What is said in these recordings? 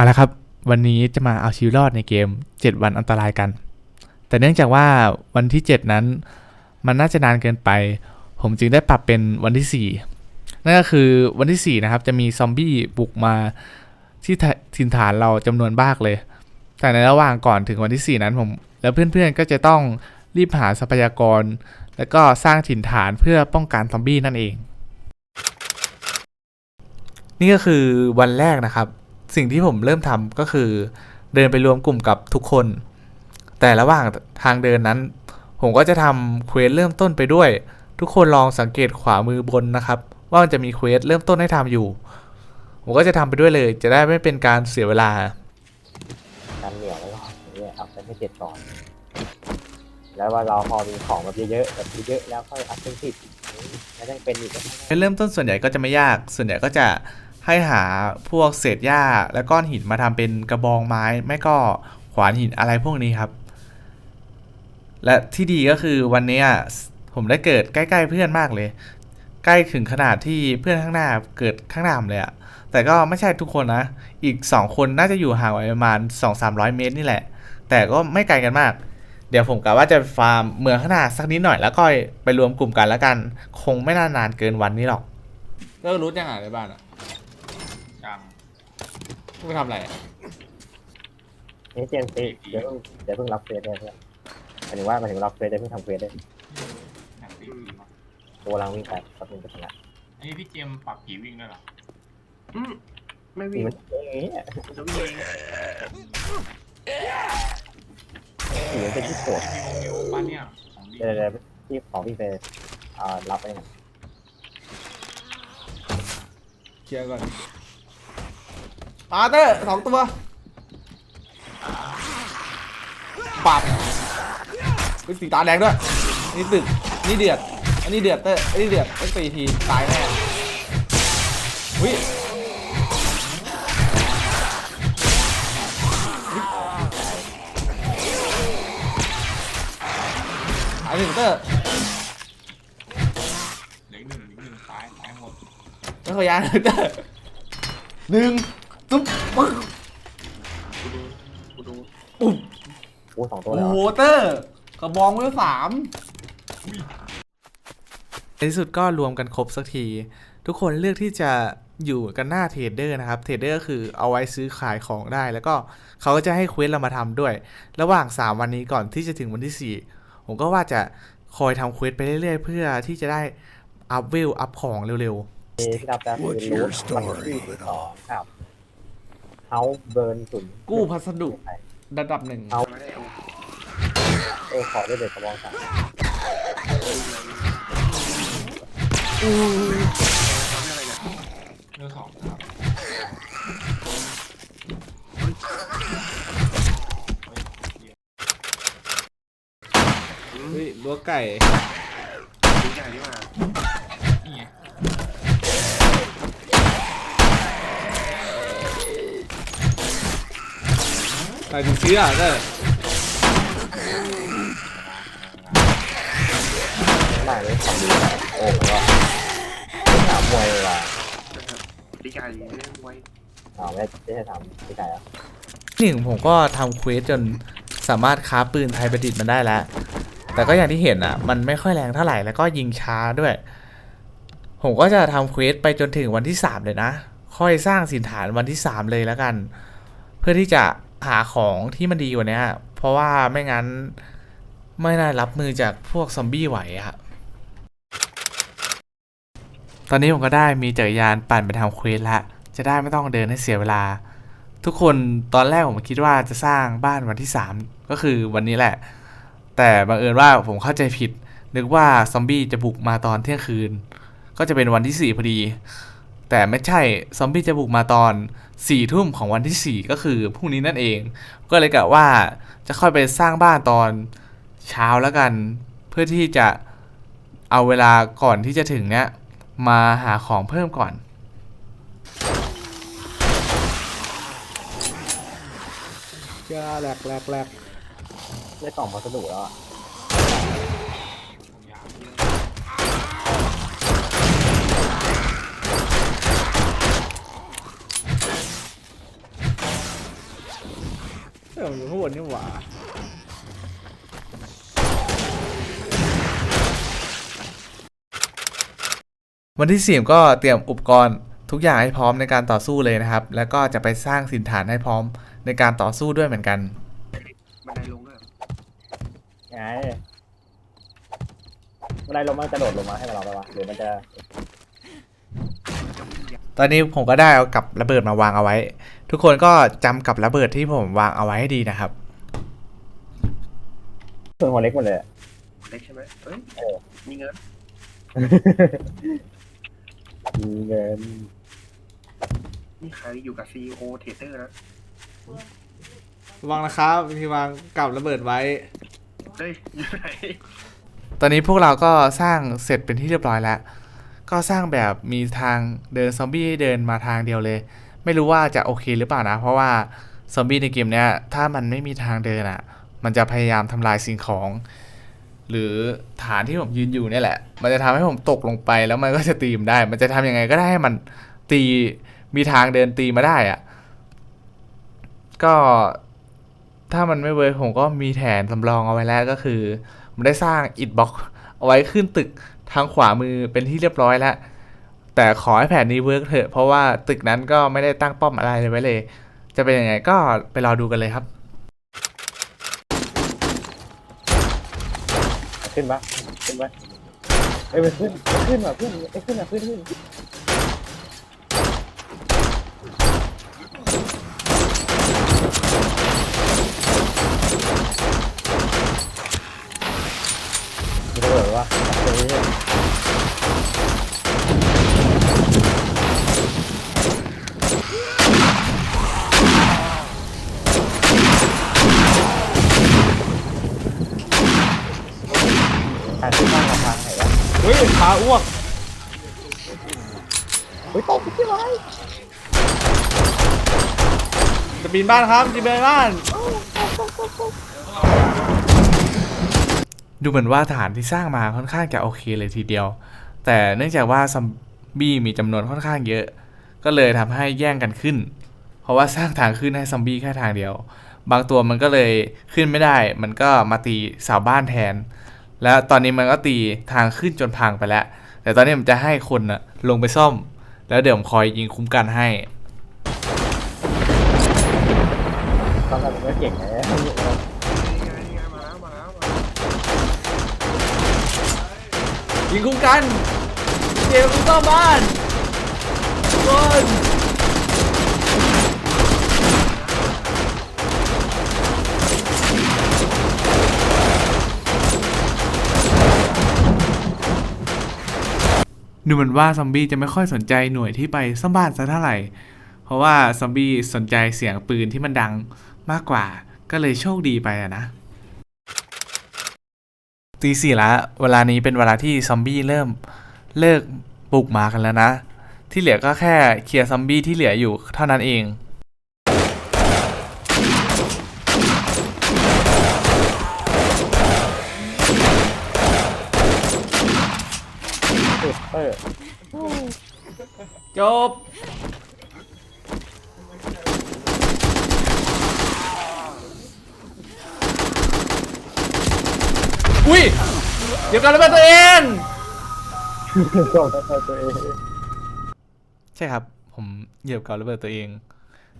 เอาละครับ วันนี้จะมาเอาชีวิตรอดในเกม 7 วันอันตรายกัน แต่เนื่องจากว่าวันที่ 7 นั้น มันน่าจะนานเกินไป ผมจึงได้ปรับเป็นวันที่ 4 นั่นก็คือวันที่ 4 นะครับ จะมีซอมบี้บุกมาที่ถิ่นฐานเราจำนวนมากเลย แต่ในระหว่างก่อนถึงวันที่ 4 นั้นผม แล้วเพื่อนๆก็จะต้องรีบหาทรัพยากร แล้วก็สร้างถิ่นฐานเพื่อป้องกันซอมบี้นั่นเอง นี่ก็คือวันแรกนะครับ สิ่งที่ผมเริ่มทำก็คือ เดินไปรวมกลุ่มกับทุกคน แต่ระหว่างทางเดินนั้น ผมก็จะทำเควสเริ่มต้นไปด้วย ทุกคนลองสังเกตขวามือบนนะครับ ว่ามันจะมีเควสเริ่มต้นให้ทำอยู่ ผมก็จะทำไปด้วยเลย จะได้ไม่เป็นการเสียเวลากันเหนียวไว้ก่อนเนี่ยอัพเป็นให้เจ็ดก่อน แล้วว่าเราพอมีของแบบเยอะๆแบบเยอะๆแล้วค่อยอัพเป็นสิบแล้วยังเป็นอีกในเริ่มต้นส่วนใหญ่ก็จะไม่ยาก ส่วนใหญ่ก็จะ ให้หาพวกเศษหญ้าและก้อนหินมาทำเป็นกระบองไม้ ไม่ก็ขวานหินอะไรพวกนี้ครับ และที่ดีก็คือวันนี้ผมได้เกิดใกล้ๆเพื่อนมากเลย ใกล้ถึงขนาดที่เพื่อนข้างหน้าเกิดข้างหน้ามเลยอะแต่ก็ไม่ใช่ทุกคนนะ อีก 2 คนน่าจะอยู่ห่างประมาณ 2-300 เมตรนี่แหละ แต่ก็ไม่ไกลกันมาก เดี๋ยวผมกะว่าจะฟาร์มเมืองข้างหน้าสักนิดหน่อยแล้วก็ไปรวมกลุ่มกันแล้วกัน คงไม่นานนานเกินวันนี้หรอกเลิกรู้ยังไงในบ้านอะ มึงไปทำอะไรนี่เจนซีเดี๋ยวเพิ่งเดี๋ยวเพิ่งรับเฟสได้เพื่อนหมายถึงว่าหมายถึงรับเฟสได้เพิ่งทำเฟสได้หนังตีผีมาตัวกำลังวิ่งไปก็เป็นจะชนะอันนี้พี่เจมส์ปรับผีวิ่งด้วยเหรอไม่นี่วิ่งมันอย่างนี้มันจะวิ่งเองผีมันเป็นที่โกรธมีวงมีวงบ้านเนี่ยของดีเดี๋ยวเดี๋ยวที่ขอวิ่งไปอ่ารับไปหน่อยเคลียร์ก่อน ปาเตอร์สองตัวปับเป็นสีตาแดงด้วย นี่ตึก นี่เดือด อันนี้เดือดเตอร์อันนี้เดือดไอ้ตีทีตายแน่วิหายหนึ่งเตอร์เหลืออกหนึ่งเหลืออกหนึ่งตายตายหมดไม่ขอยาหนึ่งเตอร์หนึ่ง ตุ๊บปึ๊กกูดูกูดูปุ๊บโอ้สองตัวเลโอ้ยเหรโหอเตอร์กระบองเวลสามในที่สุดก็รวมกันครบสักที ทุกคนเลือกที่จะอยู่กันหน้าเทรดเดอร์นะครับ เทรดเดอร์คือเอาไว้ซื้อขายของได้ แล้วก็เขาก็จะให้เควสเรามาทำด้วย ระหว่าง 3 วันนี้ก่อนที่จะถึงวันที่ 4 ผมก็ว่าจะคอยทำเควสไปเรื่อยๆ เพื่อที่จะได้อัพเวลอัพของเร็วที่รับจะคือรู้มันที่สองครับ เฮาเบิร์นศูนย์ๆกู้พัสดุระดับหนึ่งเอาไม่ได้เอาเออขอด้วยเด็กกระบองสามทำอะไรเนี่ยเรื่องสองครับเฮ้ยลัวไก่ ดูใหญ่ดีกว่า นี่ไง ไก่ถึงซื้ออะเตอร์ได้เลยของดีโอ้โหก็ถามมวยเลยว่ะดีใหญ่เล่นไว้อ๋อไม่ไม่ใช่ถามพี่ไก่อะหนึ่งผมก็ทำเควสจนสามารถค้าปืนไทยประดิษฐ์มันได้แล้ว แต่ก็อย่างที่เห็นอะ มันไม่ค่อยแรงเท่าไหร่แล้วก็ยิงช้าด้วย ผมก็จะทำเควสไปจนถึงวันที่ 3 เลยนะ ค่อยสร้างสินฐานวันที่ 3 เลยแล้วกัน เพื่อที่จะ หาของที่มันดีกว่านี้เพราะว่าไม่งั้นไม่น่ารับมือจากพวกซอมบี้ไหวอะตอนนี้ผมก็ได้มีจักรยานปั่นไปทำเควสละ จะได้ไม่ต้องเดินให้เสียเวลา ทุกคนตอนแรกผมคิดว่าจะสร้างบ้านวันที่ 3 ก็คือวันนี้แหละ แต่บังเอิญว่าผมเข้าใจผิด นึกว่าซอมบี้จะบุกมาตอนเที่ยงคืน ก็จะเป็นวันที่ 4 พอดี แต่ไม่ใช่ ซอมบี้จะบุกมาตอน 4ทุ่มของวันที่ 4 ก็คือพรุ่งนี้นั่นเอง ก็เลยกะว่าจะค่อยไปสร้างบ้านตอนเช้าแล้วกัน เพื่อที่จะเอาเวลาก่อนที่จะถึงเนี้ยมาหาของเพิ่มก่อนจะแหลกแหลกแหลกได้กล่องพัสดุแล้วอะ ผมยาว ไอออยู่ข้างบนนี่หว่าวันที่สี่ก็เตรียมอุปกรณ์ทุกอย่างให้พร้อมในการต่อสู้เลยนะครับ แล้วก็จะไปสร้างสินฐานให้พร้อมในการต่อสู้ด้วยเหมือนกันบันไดลงด้วยไงเมื่อไรลงมันจะโดดลงมาให้เราไปวะหรือมันจะ ตอนนี้ผมก็ได้เอากับระเบิดมาวางเอาไว้ ทุกคนก็จำกับระเบิดที่ผมวางเอาไว้ให้ดีนะครับส่วนหัวเล็กหมดเลยอะเล็กใช่ไหมเอ้ยเออมีเงินมีเงินนี่ใครอยู่กับซีโอเทเตอร์นะวางนะครับที่วางกับระเบิดไว้เฮ้ยอยู่ไหนตอนนี้พวกเราก็สร้างเสร็จเป็นที่เรียบร้อยแล้ว ก็สร้างแบบมีทางเดินซอมบี้ให้เดินมาทางเดียวเลย ไม่รู้ว่าจะโอเคหรือเปล่านะ เพราะว่าซอมบี้ในเกมเนี้ยถ้ามันไม่มีทางเดินอะ มันจะพยายามทำลายสิ่งของ หรือฐานที่ผมยืนอยู่เนี่ยแหละ มันจะทำให้ผมตกลงไปแล้วมันก็จะตีมได้ มันจะทำยังไงก็ได้ให้มันตีมีทางเดินตีมาได้อะก็ถ้ามันไม่เวิร์ผมก็มีแผนสำรองเอาไว้แล้วก็คือผมได้สร้างอิฐบล็อกเอาไว้ขึ้นตึก ทางขวามือเป็นที่เรียบร้อยแล้ว แต่ขอให้แผนนี้เวิร์กเถอะ เพราะว่าตึกนั้นก็ไม่ได้ตั้งป้อมอะไรเลยไว้เลย จะเป็นยังไงก็ไปรอดูกันเลยครับ ขึ้นปะขึ้นปะเอ้ยมันขึ้นมันขึ้นว่ะขึ้นไอ้ยขึ้นอะขึ้นขึ้นมีระเบิดวะตรงนี้เนี่ย อะขึ้นข้างกำแพงไหนวะเฮ้ยพาอ้วกเฮ้ยตกที่ไรจะปีนบ้านครับจะปีนบ้าน ดูเหมือนว่าฐานที่สร้างมาค่อนข้างจะโอเคเลยทีเดียว แต่เนื่องจากว่าซอมบี้มีจำนวนค่อนข้างเยอะ ก็เลยทำให้แย่งกันขึ้น เพราะว่าสร้างทางขึ้นให้ซอมบี้แค่ทางเดียว บางตัวมันก็เลยขึ้นไม่ได้ มันก็มาตีเสาบ้านแทน แล้วตอนนี้มันก็ตีทางขึ้นจนพังไปแล้ว แต่ตอนนี้มันจะให้คนนะลงไปซ่อม แล้วเดี๋ยวผมคอยยิงคุ้มกันให้ตอนนั้นมันก็เก่งนะนี่ไงนี่ไงมาแล้วมาแล้วมายิงคุ้มกันเจมส์ซ่อมบ้านทุกคน ดูเหมือนว่าซอมบี้จะไม่ค่อยสนใจหน่วยที่ไปซ่อมบ้านซะเท่าไหร่ เพราะว่าซอมบี้สนใจเสียงปืนที่มันดังมากกว่า ก็เลยโชคดีไปอะนะตีสี่ละเวลานี้เป็นเวลาที่ซอมบี้เริ่มเลิกบุกมากันแล้วนะ ที่เหลือก็แค่เคลียร์ซอมบี้ที่เหลืออยู่เท่านั้นเอง เออจบ อุ้ยเดี๋ยวกันระเบิดตัวเองโดนตัวเองใช่ครับ ผมเหยียบกับระเบิดตัวเอง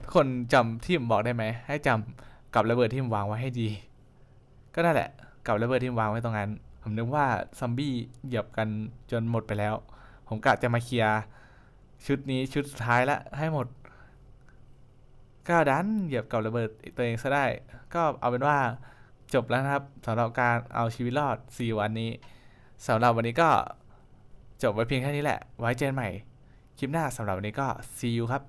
ทุกคนจำที่ผมบอกได้ไหม ให้จำกับระเบิดที่ผมวางไว้ให้ดี ก็นั่นแหละ กับระเบิดที่ผมวางไว้ตรงนั้น ผมนึกว่าซอมบี้เหยียบกันจนหมดไปแล้ว ผมกะจะมาเคลียร์ชุดนี้ชุดสุดท้ายละให้หมดก็ดันเหยียบกับระเบิดตัวเองซะได้ ก็เอาเป็นว่าจบแล้วนะครับสำหรับการเอาชีวิตรอด 4 วันนี้สำหรับวันนี้ก็จบไว้เพียงแค่นี้แหละ ไว้เจอกันใหม่ คลิปหน้าสำหรับวันนี้ก็ see you ครับ